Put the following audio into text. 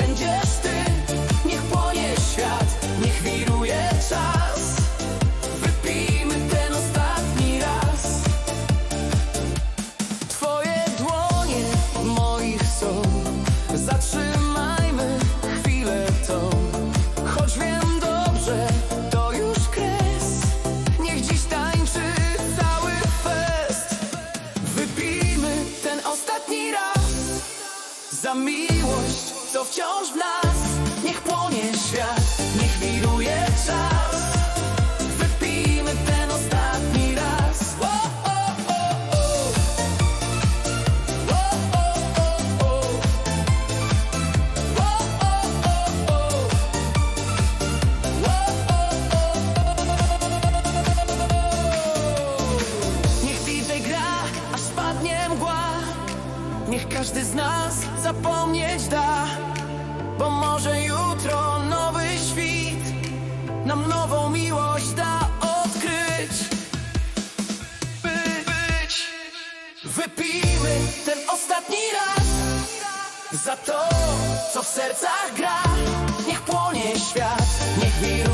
będziesz ty Niech płonie świat, Za miłość, co wciąż w nas Niech płonie świat, każdy z nas zapomnieć da Bo może jutro nowy świt Nam nową miłość da odkryć. By być. Wypijmy ten ostatni raz Za to, co w sercach gra. Niech płonie świat, niech czas